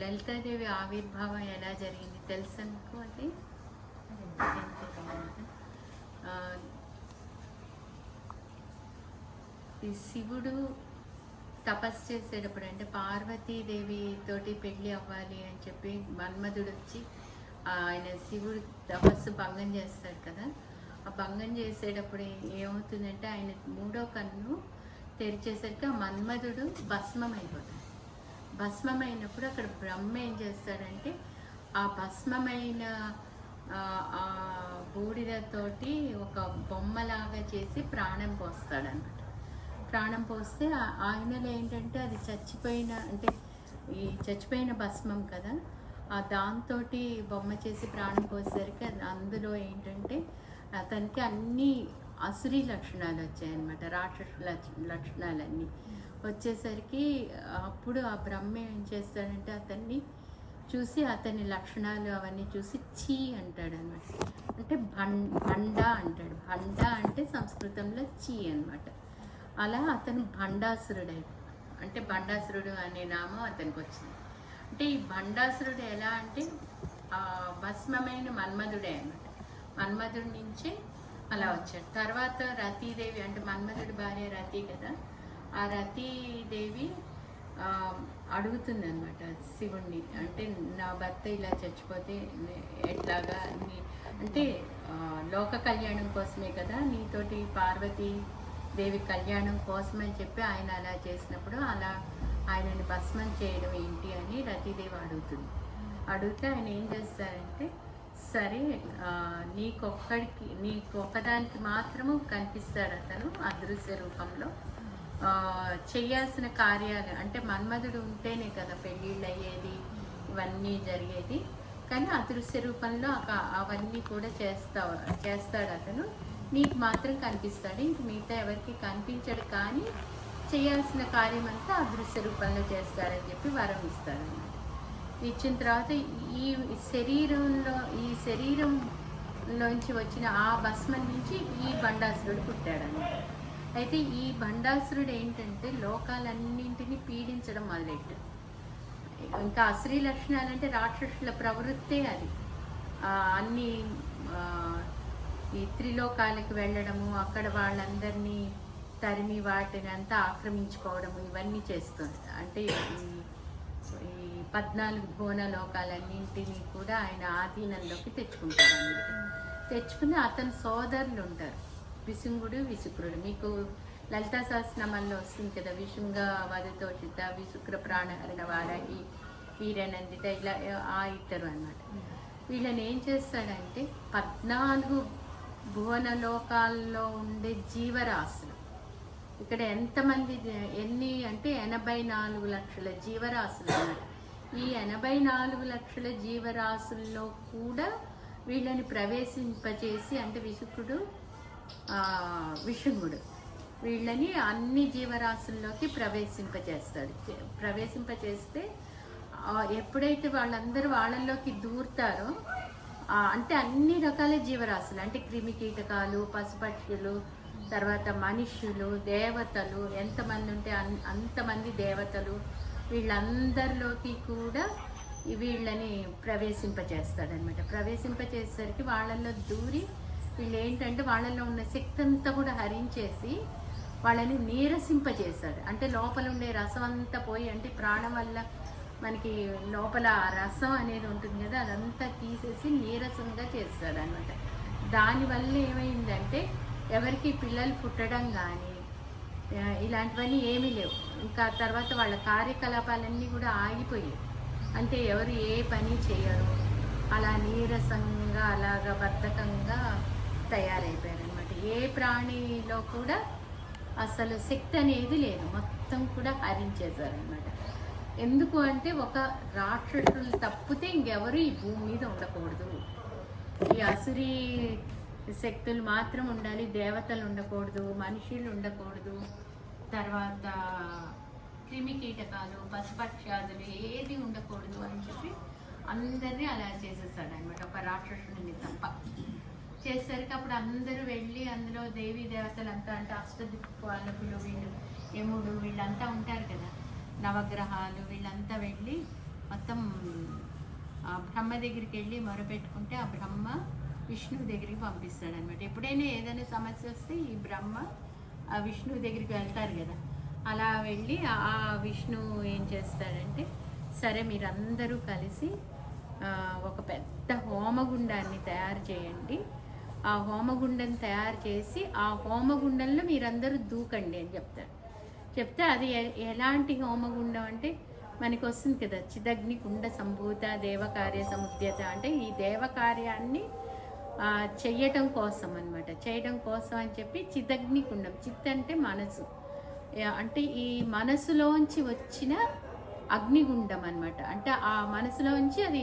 లలితాదేవి ఆవిర్భావం ఎలా జరిగింది? తెలుసా అనుకో అది? ఈ శివుడు తపస్సు చేసేటప్పుడు అంటే పార్వతీదేవి తోటి పెళ్ళి అవ్వాలి అని చెప్పి మన్మధుడు వచ్చి ఆయన శివుడు తపస్సు భంగం చేస్తాడు కదా. ఆ భంగం చేసేటప్పుడు ఏమవుతుందంటే ఆయన మూడో కన్ను తెరిచేసరికి ఆ మన్మధుడు భస్మం అయిపోతాడు భస్మమైనప్పుడు అక్కడ బ్రహ్మ ఏం చేస్తాడంటే ఆ భస్మమైన ఆ, బూడిదతోటి ఒక బొమ్మలాగా చేసి ప్రాణం పోస్తాడనమాట ప్రాణం పోస్తే ఆయనలో ఏంటంటే అది చచ్చిపోయిన అంటే ఈ చచ్చిపోయిన భస్మం కదా ఆ దాంతో బొమ్మ చేసి ప్రాణం పోసేసరికి అది అందులో ఏంటంటే అతనికి అన్నీ అసురీ లక్షణాలు వచ్చాయన్నమాట రాక్షస లక్షణాలన్నీ. వచ్చేసరికి అప్పుడు ఆ బ్రహ్మ ఏం చేస్తాడంటే అతన్ని చూసి అతని లక్షణాలు అవన్నీ చూసి చీ అంటాడు అనమాట అంటే భండ అంటాడు. భండ అంటే సంస్కృతంలో చీ అనమాట అలా అతను భండాసురుడై అంటే భండాసురుడు అనే నామం అతనికి వచ్చింది. అంటే ఈ భండాసురుడు ఎలా అంటే భస్మమైన మన్మధుడే అనమాట మన్మధుడి నుంచి అలా వచ్చాడు. తర్వాత రతీదేవి అంటే మన్మధుడి భార్య రతి కదా ఆ రతీదేవి అడుగుతుంది అనమాట శివుణ్ణి. అంటే నా భర్త ఇలా చచ్చిపోతే ఎట్లాగా నీ అంటే లోక కళ్యాణం కోసమే కదా నీతోటి పార్వతీ దేవి కళ్యాణం కోసమని చెప్పి ఆయన అలా చేసినప్పుడు అలా ఆయనని భస్మం చేయడం ఏంటి అని రతీదేవి అడుగుతుంది. అడిగితే ఆయన ఏం చేస్తారంటే సరే నీకొక్కడికి నీకు ఒక్కదానికి మాత్రము కనిపిస్తాడు అతను అదృశ్య రూపంలో. చేయాల్సిన కార్యాలు అంటే మన్మధుడు ఉంటేనే కదా పెళ్ళిళ్ళు అయ్యేది ఇవన్నీ జరిగేది. కానీ అదృశ్య రూపంలో అవన్నీ కూడా చేస్తా చేస్తాడు అతను నీకు మాత్రం కనిపిస్తాడు. ఇంక మిగతా ఎవరికి కనిపించడు కానీ చేయాల్సిన కార్యం అంతా అదృశ్య రూపంలో చేస్తాడని చెప్పి వరం ఇస్తాడన్నమాట. ఇచ్చిన తర్వాత ఈ శరీరంలో ఈ శరీరం నుంచి వచ్చిన ఆ భస్మం నుంచి ఈ బండాసురుడు పుట్టాడని అయితే ఈ బండాసురుడు ఏంటంటే లోకాలన్నింటినీ పీడించడం మొదలెట్టాడు. ఇంకా అశ్రీ లక్షణాలు అంటే రాక్షసుల ప్రవృత్తే అది. అన్ని ఈ త్రిలోకాలకు వెళ్ళడము అక్కడ వాళ్ళందరినీ తరిమి వాటిని అంతా ఆక్రమించుకోవడము ఇవన్నీ చేస్తుంది. అంటే ఈ పద్నాలుగు భువన లోకాలన్నింటినీ కూడా ఆయన ఆధీనంలోకి తెచ్చుకుంటారు అన్నమాట తెచ్చుకుని అతని సోదరులు ఉంటారు. విసుంగుడు విశుక్రుడు. మీకు లలితా సహస్రనామాల్లో వస్తుంది కదా విశుంగ వధతోషిత విశుక్ర ప్రాణహరణ వారాహి వీరనందిత ఇలా ఆ ఇద్దరు అన్నమాట. వీళ్ళని ఏం చేస్తాడంటే పద్నాలుగు భువన లోకాల్లో ఉండే జీవరాశులు. ఇక్కడ ఎంతమంది ఎన్ని అంటే ఎనభై నాలుగు లక్షల జీవరాశులు ఉన్నాయి ఈ ఎనభై నాలుగు లక్షల జీవరాశుల్లో కూడా వీళ్ళని ప్రవేశింపచేసి అంటే విశుకుడు ఆ, విషుంగుడు వీళ్ళని అన్ని జీవరాశుల్లోకి ప్రవేశింపచేస్తాడు. ప్రవేశింపచేస్తే ఎప్పుడైతే వాళ్ళందరూ వాళ్ళల్లోకి దూరుతారో అంటే అన్ని రకాల జీవరాశులు. అంటే క్రిమి కీటకాలు పశుపక్షులు తర్వాత మనుష్యులు దేవతలు ఎంతమంది ఉంటే అంతమంది దేవతలు వీళ్ళందరిలోకి కూడా వీళ్ళని ప్రవేశింపచేస్తాడనమాట ప్రవేశింపచేసేసరికి వాళ్ళల్లో దూరి వీళ్ళు ఏంటంటే వాళ్ళల్లో ఉన్న శక్తి అంతా కూడా హరించేసి వాళ్ళని నీరసింపజేశాడు అంటే లోపల ఉండే రసం అంతా పోయి అంటే ప్రాణం వల్ల మనకి లోపల రసం అనేది ఉంటుంది కదా అదంతా తీసేసి నీరసంగా చేస్తాడు అనమాట దానివల్ల ఏమైందంటే ఎవరికి పిల్లలు పుట్టడం కానీ ఇలాంటివన్నీ ఏమీ లేవు. ఇంకా తర్వాత వాళ్ళ కార్యకలాపాలన్నీ కూడా ఆగిపోయాయి. అంటే ఎవరు ఏ పని చేయరు. అలా నీరసంగా అలాగా బద్ధకంగా తయారైపోయారు అనమాట ఏ ప్రాణిలో కూడా అసలు శక్తి అనేది లేదు. మొత్తం కూడా హరించేశారనమాట ఎందుకు అంటే ఒక రాక్షసులు తప్పితే ఇంకెవరు ఈ భూమి మీద ఉండకూడదు. ఈ అసురి శక్తులు మాత్రం ఉండాలి దేవతలు ఉండకూడదు మనుషులు ఉండకూడదు. తర్వాత క్రిమి కీటకాలు పశుపక్షాదులు ఏది ఉండకూడదు అని చెప్పి అందరినీ అలా చేసేస్తాడు అనమాట ఒక రాక్షసుని తప్ప. చేసేసరికి అప్పుడు అందరూ వెళ్ళి అందులో దేవీ దేవతలు అంతా అంటే అష్టదిక్పాలకులు వీళ్ళు యముడు వీళ్ళంతా ఉంటారు కదా. నవగ్రహాలు వీళ్ళంతా వెళ్ళి మొత్తం బ్రహ్మ దగ్గరికి వెళ్ళి మొరపెట్టుకుంటే ఆ బ్రహ్మ విష్ణువు దగ్గరికి పంపిస్తాడనమాట ఎప్పుడైనా ఏదైనా సమస్య వస్తే ఈ బ్రహ్మ ఆ విష్ణువు దగ్గరికి వెళ్తారు కదా. అలా వెళ్ళి ఆ- విష్ణు విష్ణువు ఏం చేస్తాడంటే సరే మీరందరూ కలిసి ఒక పెద్ద హోమగుండాన్ని తయారు చేయండి. ఆ హోమగుండం తయారు చేసి ఆ హోమగుండంలో మీరందరూ దూకండి అని చెప్తారు చెప్తే అది ఎలాంటి హోమగుండం అంటే మనకు వస్తుంది కదా చిదగ్ని కుండ సంభూత దేవకార్య సముద్యత అంటే ఈ దేవకార్యాన్ని చెయ్యటం కోసం అన్నమాట. చేయడం కోసం అని చెప్పి చిదగ్ని కుండం చిత్ అంటే మనసు. అంటే ఈ మనసులోంచి వచ్చిన అగ్నిగుండం అనమాట అంటే ఆ మనసులోంచి అది